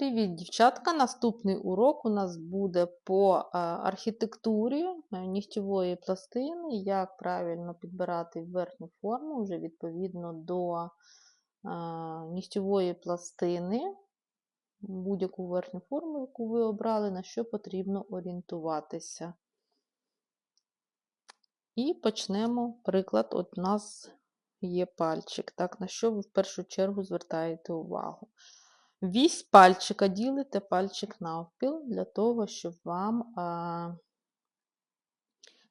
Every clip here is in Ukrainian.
Привіт, дівчатка! Наступний урок у нас буде по е, архітектурі е, нігтєвої пластини, як правильно підбирати верхню форму вже відповідно до е, нігтєвої пластини, будь-яку верхню форму, яку ви обрали, на що потрібно орієнтуватися. І почнемо приклад. От у нас є пальчик, так, на що ви в першу чергу звертаєте увагу. Вісь пальчика ділите пальчик навпіл для того, щоб вам а,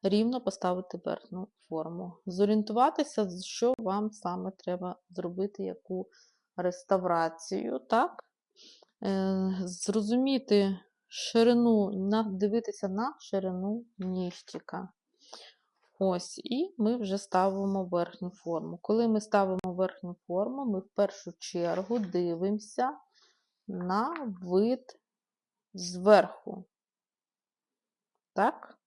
рівно поставити верхню форму. Зорієнтуватися, що вам саме треба зробити, яку реставрацію. так? Е, Зрозуміти ширину, дивитися на ширину нігтіка. Ось, і ми вже ставимо верхню форму. Коли ми ставимо верхню форму, ми в першу чергу дивимося на вид зверху. Так?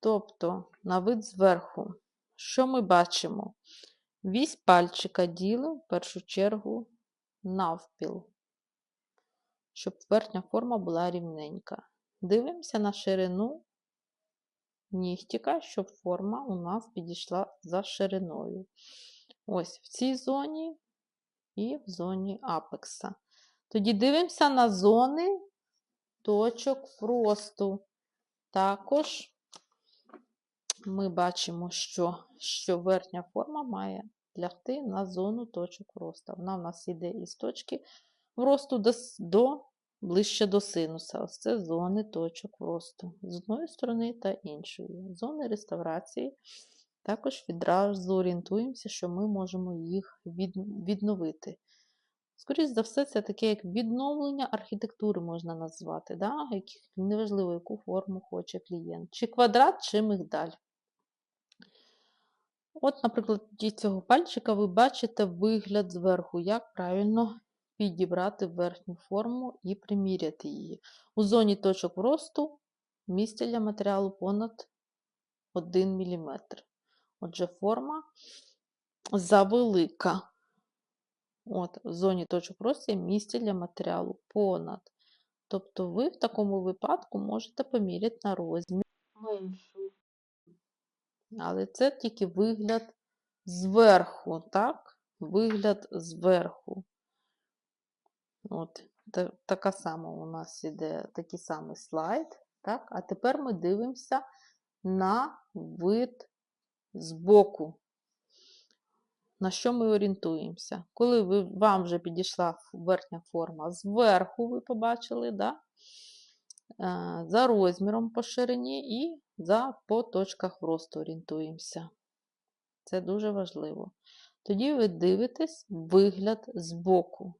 Тобто на вид зверху. Що ми бачимо? Вісь пальчика ділимо в першу чергу навпіл, щоб верхня форма була рівненька. Дивимося на ширину нігтіка, щоб форма у нас підійшла за шириною. Ось в цій зоні і в зоні апекса. Тоді дивимося на зони точок росту. Також ми бачимо, що що верхня форма має лягти на зону точок росту. Вона в нас йде із точки росту до, до ближче до синуса. Ось це зони точок росту. З одної сторони та іншої. Зони реставрації. Також відразу орієнтуємося, що ми можемо їх відновити. Скоріше за все, це таке як відновлення архітектури можна назвати. Да? Неважливо, яку форму хоче клієнт. Чи квадрат, чи мигдаль. От, наприклад, цього пальчика ви бачите вигляд зверху, як правильно підібрати верхню форму і приміряти її. У зоні точок росту місце для матеріалу понад 1 мм. Отже, форма завелика. От, В зоні точок росту є місце для матеріалу понад. Тобто ви в такому випадку можете поміряти на розмір меншу. Але це тільки вигляд зверху, так? Вигляд зверху. От, Така сама у нас іде такий самий слайд. Так? А тепер ми дивимося на вид збоку на що ми орієнтуємося? Коли ви, вам вже підійшла верхня форма зверху, ви побачили, да? Е, за розміром по ширині і за, по точках росту орієнтуємося. Це дуже важливо. Тоді ви дивитесь вигляд збоку.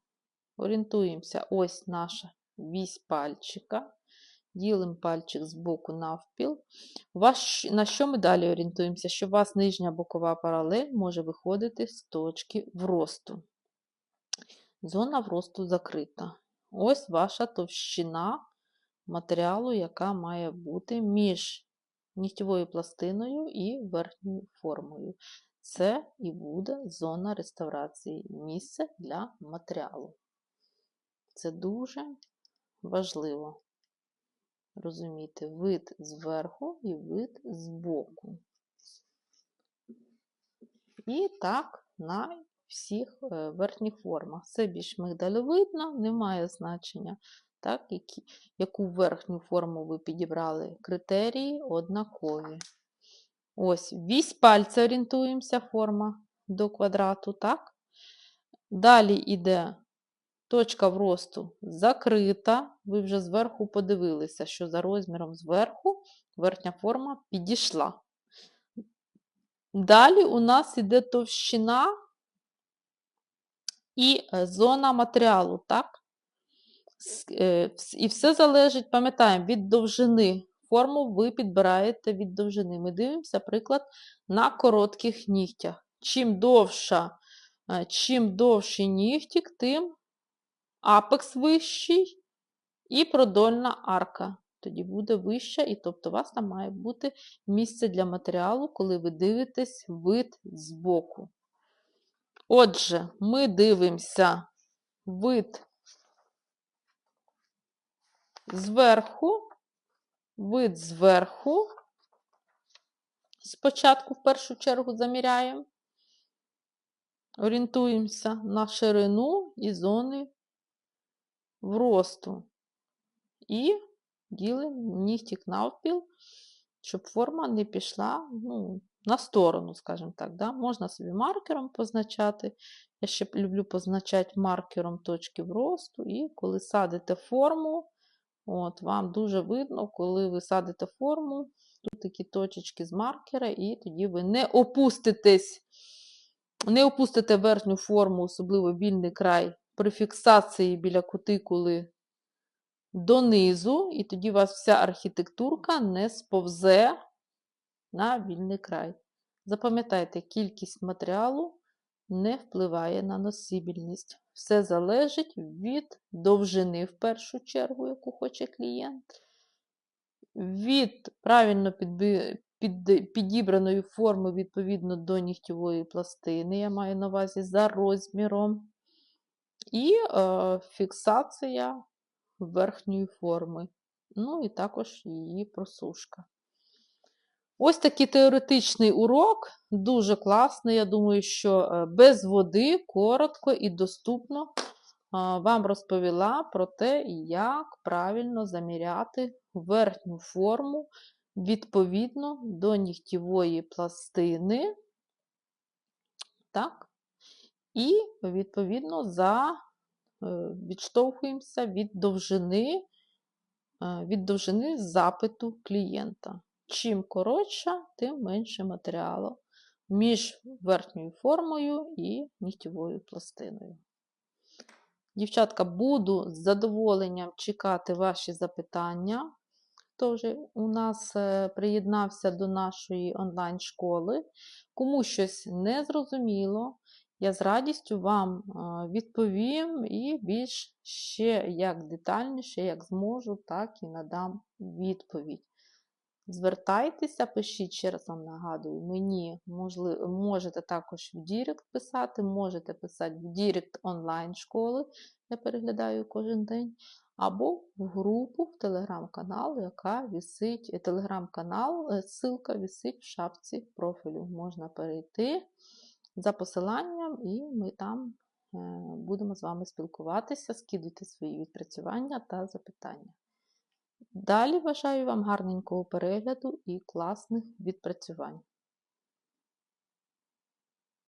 Орієнтуємося, ось наша вісь пальчика. Ділимо пальчик з боку навпіл. Ваш, на що ми далі орієнтуємося? Що у вас нижня бокова паралель може виходити з точки вросту. Зона вросту закрита. Ось ваша товщина матеріалу, яка має бути між нігтєвою пластиною і верхньою формою. Це і буде зона реставрації, місце для матеріалу. Це дуже важливо розуміти вид зверху і вид збоку. І так на всіх е, верхніх формах. Це більш мигдальовидно, не має значення, так, які, яку верхню форму ви підібрали. Критерії однакові. Ось, вісь пальця орієнтуємося, форма до квадрату, так? Далі йде Точка вросту закрита. Ви вже зверху подивилися, що за розміром зверху верхня форма підійшла. Далі у нас йде товщина і е, зона матеріалу, так? Е, і все залежить, пам'ятаємо, від довжини. Форму ви підбираєте від довжини. Ми дивимося, приклад, на коротких нігтях. Чим довша, е, чим довший нігтік, тим апекс вищий і продольна арка. Тоді буде вища, і тобто у вас там має бути місце для матеріалу, коли ви дивитесь вид збоку. Отже, ми дивимося вид зверху, вид зверху. Спочатку в першу чергу заміряємо. Орієнтуємося на ширину і зони вросту. І ділимо нігтік навпіл, щоб форма не пішла ну, на сторону, скажімо так. Да? Можна собі маркером позначати. Я ще люблю позначати маркером точки вросту. І коли садите форму, от, вам дуже видно, коли ви садите форму, тут такі точечки з маркера, і тоді ви не опуститесь, не опустите верхню форму, особливо вільний край при фіксації біля кутикули донизу, і тоді у вас вся архітектурка не сповзе на вільний край. Запам'ятайте, кількість матеріалу не впливає на носибільність. Все залежить від довжини, в першу чергу, яку хоче клієнт, від правильно підби- під- підібраної форми відповідно до нігтєвої пластини, я маю на увазі за розміром, і е, фіксація верхньої форми. Ну і також її просушка. Ось такий теоретичний урок, дуже класний. Я думаю, що е, без води, коротко і доступно вам розповіла про те, як правильно заміряти верхню форму відповідно до нігтєвої пластини. Так? І, відповідно, за, е, відштовхуємося від довжини, е, від довжини запиту клієнта. Чим коротша, тим менше матеріалу між верхньою формою і нігтєвою пластиною. Дівчатка, буду з задоволенням чекати ваші запитання. Хто вже у нас е, приєднався до нашої онлайн-школи, кому щось не зрозуміло, я з радістю вам відповім і більш ще як детальніше, як зможу, так і надам відповідь. Звертайтеся, пишіть, ще раз вам нагадую, мені можливо, можете також в Дірект писати, можете писати в Дірект онлайн-школи, я переглядаю кожен день, або в групу, в телеграм-канал, яка висить, телеграм-канал, е, ссылка висить в шапці профілю. Можна перейти за посиланням, і ми там е, будемо з вами спілкуватися, скидуйте свої відпрацювання та запитання. Далі бажаю вам гарненького перегляду і класних відпрацювань.